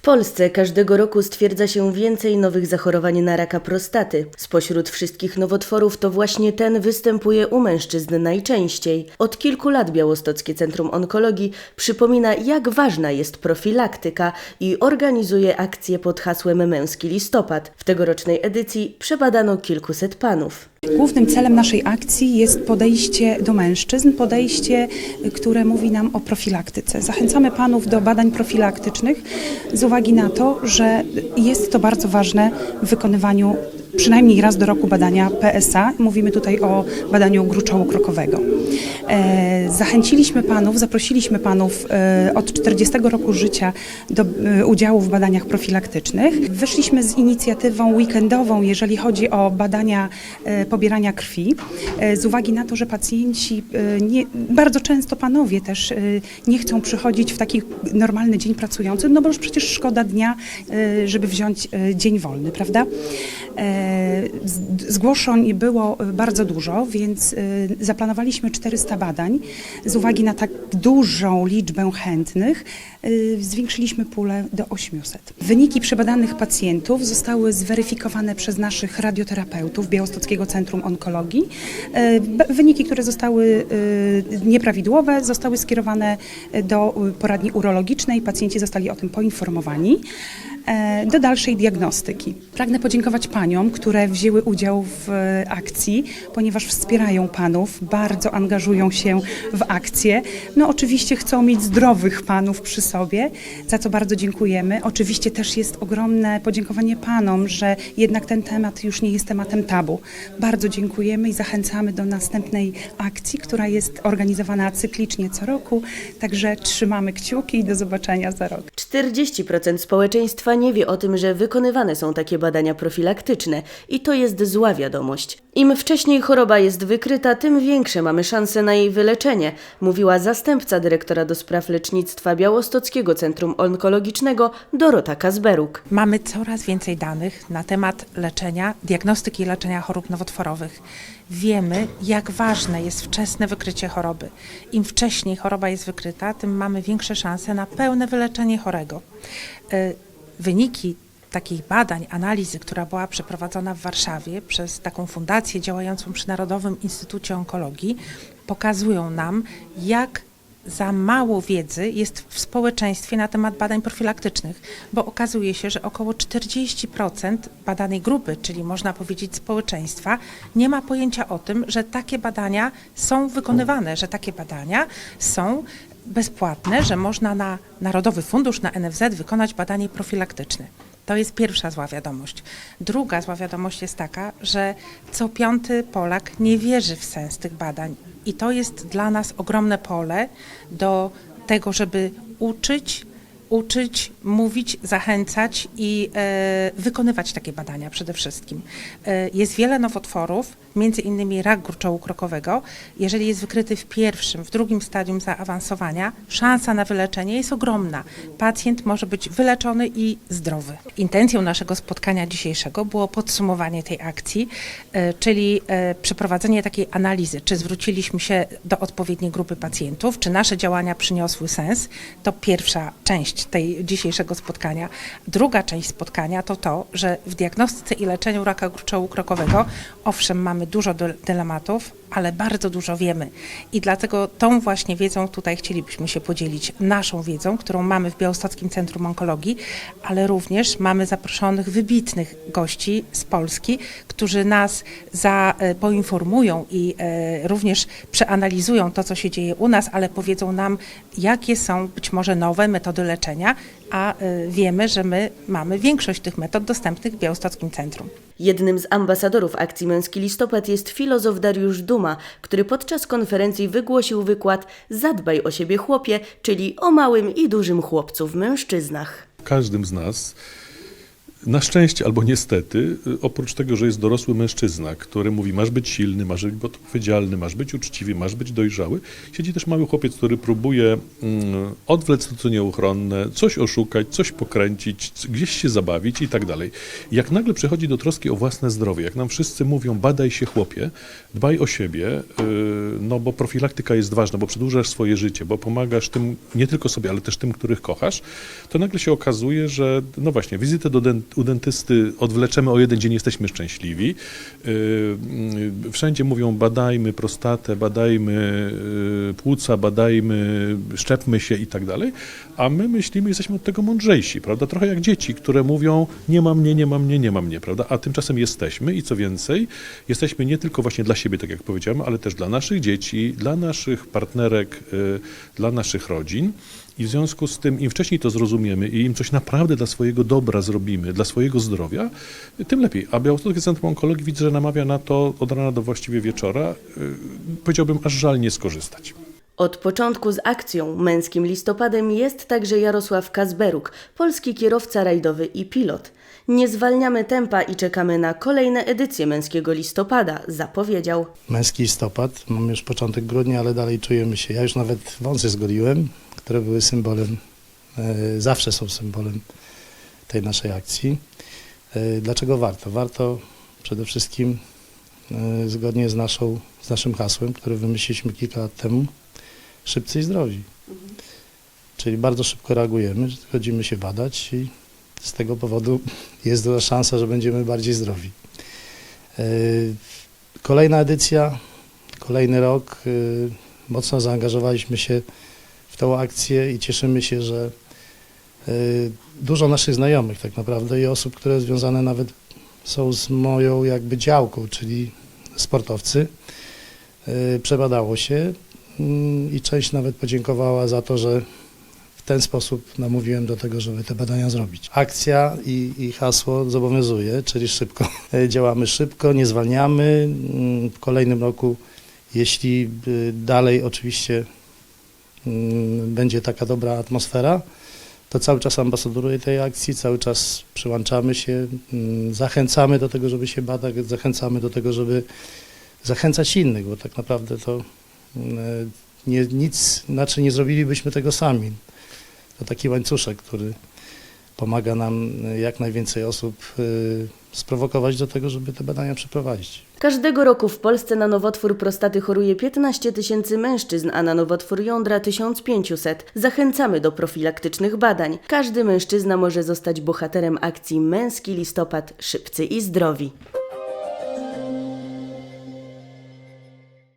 W Polsce każdego roku stwierdza się więcej nowych zachorowań na raka prostaty. Spośród wszystkich nowotworów to właśnie ten występuje u mężczyzn najczęściej. Od kilku lat Białostockie Centrum Onkologii przypomina, jak ważna jest profilaktyka i organizuje akcje pod hasłem Męski Listopad. W tegorocznej edycji przebadano kilkuset panów. Głównym celem naszej akcji jest podejście do mężczyzn, podejście, które mówi nam o profilaktyce. Zachęcamy panów do badań profilaktycznych z uwagi na to, że jest to bardzo ważne w wykonywaniu przynajmniej raz do roku badania PSA. Mówimy tutaj o badaniu gruczołu krokowego. E, Zachęciliśmy panów, zaprosiliśmy panów e, od 40 roku życia do e, udziału w badaniach profilaktycznych. Wyszliśmy z inicjatywą weekendową, jeżeli chodzi o badania pobierania krwi, z uwagi na to, że pacjenci, nie, bardzo często panowie też nie chcą przychodzić w taki normalny dzień pracujący, no bo już przecież szkoda dnia, żeby wziąć dzień wolny, prawda? E, Zgłoszeń było e, bardzo dużo, więc e, zaplanowaliśmy 400 badań. Z uwagi na tak dużą liczbę chętnych zwiększyliśmy pulę do 800. Wyniki przebadanych pacjentów zostały zweryfikowane przez naszych radioterapeutów Białostockiego Centrum Onkologii. Wyniki, które zostały nieprawidłowe, zostały skierowane do poradni urologicznej. Pacjenci zostali o tym poinformowani do dalszej diagnostyki. Pragnę podziękować paniom, które wzięły udział w e, akcji, ponieważ wspierają panów, bardzo angażują się w akcję. No oczywiście chcą mieć zdrowych panów przy sobie, za co bardzo dziękujemy. Oczywiście też jest ogromne podziękowanie panom, że jednak ten temat już nie jest tematem tabu. Bardzo dziękujemy i zachęcamy do następnej akcji, która jest organizowana cyklicznie co roku, także trzymamy kciuki i do zobaczenia za rok. 40% społeczeństwa nie wie o tym, że wykonywane są takie badania profilaktyczne i to jest zła wiadomość. Im wcześniej choroba jest wykryta, tym większe mamy szanse na jej wyleczenie, mówiła zastępca dyrektora do spraw lecznictwa Białostockiego Centrum Onkologicznego Dorota Kazberuk. Mamy coraz więcej danych na temat leczenia, diagnostyki i leczenia chorób nowotworowych. Wiemy, jak ważne jest wczesne wykrycie choroby. Im wcześniej choroba jest wykryta, tym mamy większe szanse na pełne wyleczenie chorego. Wyniki takich badań, analizy, która była przeprowadzona w Warszawie przez taką fundację działającą przy Narodowym Instytucie Onkologii, pokazują nam, jak za mało wiedzy jest w społeczeństwie na temat badań profilaktycznych, bo okazuje się, że około 40% badanej grupy, czyli można powiedzieć społeczeństwa, nie ma pojęcia o tym, że takie badania są wykonywane, że takie badania są bezpłatne, że można na Narodowy Fundusz, na NFZ wykonać badanie profilaktyczne. To jest pierwsza zła wiadomość. Druga zła wiadomość jest taka, że co piąty Polak nie wierzy w sens tych badań. I to jest dla nas ogromne pole do tego, żeby uczyć, uczyć, mówić, zachęcać i e, wykonywać takie badania przede wszystkim. E, jest wiele nowotworów, między innymi rak gruczołu krokowego. Jeżeli jest wykryty w pierwszym, w drugim stadium zaawansowania, szansa na wyleczenie jest ogromna. Pacjent może być wyleczony i zdrowy. Intencją naszego spotkania dzisiejszego było podsumowanie tej akcji, e, czyli e, przeprowadzenie takiej analizy, czy zwróciliśmy się do odpowiedniej grupy pacjentów, czy nasze działania przyniosły sens. To pierwsza część tej dzisiejszego spotkania. Druga część spotkania to to, że w diagnostyce i leczeniu raka gruczołu krokowego, owszem, mamy dużo dy- dylematów, ale bardzo dużo wiemy. I dlatego tą właśnie wiedzą tutaj chcielibyśmy się podzielić. Naszą wiedzą, którą mamy w Białostockim Centrum Onkologii, ale również mamy zaproszonych wybitnych gości z Polski, którzy nas za, e, poinformują i e, również przeanalizują to, co się dzieje u nas, ale powiedzą nam, jakie są być może nowe metody leczenia, a e, wiemy, że my mamy większość tych metod dostępnych w Białostockim Centrum. Jednym z ambasadorów akcji Męski Listopad jest filozof Dariusz Duma, który podczas konferencji wygłosił wykład Zadbaj o siebie chłopie, czyli o małym i dużym chłopcu w mężczyznach. każdym z nas Na szczęście albo niestety, y, oprócz tego, że jest dorosły mężczyzna, który mówi, masz być silny, masz być odpowiedzialny, masz być uczciwy, masz być dojrzały, siedzi też mały chłopiec, który próbuje mm, odwlec to, co nieuchronne, coś oszukać, coś pokręcić, gdzieś się zabawić i tak dalej. Jak nagle przychodzi do troski o własne zdrowie, jak nam wszyscy mówią, badaj się chłopie, dbaj o siebie, y, no bo profilaktyka jest ważna, bo przedłużasz swoje życie, bo pomagasz tym, nie tylko sobie, ale też tym, których kochasz, to nagle się okazuje, że no właśnie, wizytę do den- u dentysty odwleczemy o jeden dzień, jesteśmy szczęśliwi. Y, y, Wszędzie mówią, badajmy prostatę, badajmy y, płuca, badajmy, szczepmy się i tak dalej, a my myślimy, jesteśmy od tego mądrzejsi, prawda? Trochę jak dzieci, które mówią, nie ma mnie, nie ma mnie, nie ma mnie, prawda? A tymczasem jesteśmy i co więcej, jesteśmy nie tylko właśnie dla siebie, tak jak powiedziałem, ale też dla naszych dzieci, dla naszych partnerek, dla naszych rodzin. I w związku z tym, im wcześniej to zrozumiemy i im coś naprawdę dla swojego dobra zrobimy, dla swojego zdrowia, tym lepiej. A Białostockie Centrum Onkologii widzę, że namawia na to od rana do właściwie wieczora. Y, Powiedziałbym, aż żal nie skorzystać. Od początku z akcją Męskim Listopadem jest także Jarosław Kazberuk, polski kierowca rajdowy i pilot. Nie zwalniamy tempa i czekamy na kolejne edycje Męskiego Listopada, zapowiedział. męski listopad. Mamy już początek grudnia, ale dalej czujemy się. Ja już nawet wąsy zgoliłem, które były symbolem, e, zawsze są symbolem tej naszej akcji. E, dlaczego warto? Warto przede wszystkim e, zgodnie z, naszą, z naszym hasłem, które wymyśliliśmy kilka lat temu, szybcy i zdrowi. Czyli bardzo szybko reagujemy, chodzimy się badać i z tego powodu jest duża szansa, że będziemy bardziej zdrowi. Kolejna edycja, kolejny rok. Mocno zaangażowaliśmy się w tą akcję i cieszymy się, że y, dużo naszych znajomych tak naprawdę i osób, które związane nawet są z moją jakby działką, czyli sportowcy, y, przebadało się mm, i część nawet podziękowała za to, że w ten sposób namówiłem do tego, żeby te badania zrobić. Akcja i, i hasło zobowiązuje, czyli szybko. Działamy szybko, nie zwalniamy. Mm, W kolejnym roku, jeśli dalej oczywiście będzie taka dobra atmosfera, to cały czas ambasadoruję tej akcji, cały czas przyłączamy się, mm, zachęcamy do tego, żeby się badać, zachęcamy do tego, żeby zachęcać innych, bo tak naprawdę to mm, nie, nic inaczej nie zrobilibyśmy tego sami. To taki łańcuszek, który pomaga nam jak najwięcej osób y, sprowokować do tego, żeby te badania przeprowadzić. Każdego roku w Polsce na nowotwór prostaty choruje 15 tysięcy mężczyzn, a na nowotwór jądra 1500. Zachęcamy do profilaktycznych badań. Każdy mężczyzna może zostać bohaterem akcji Męski Listopad Szybcy i Zdrowi.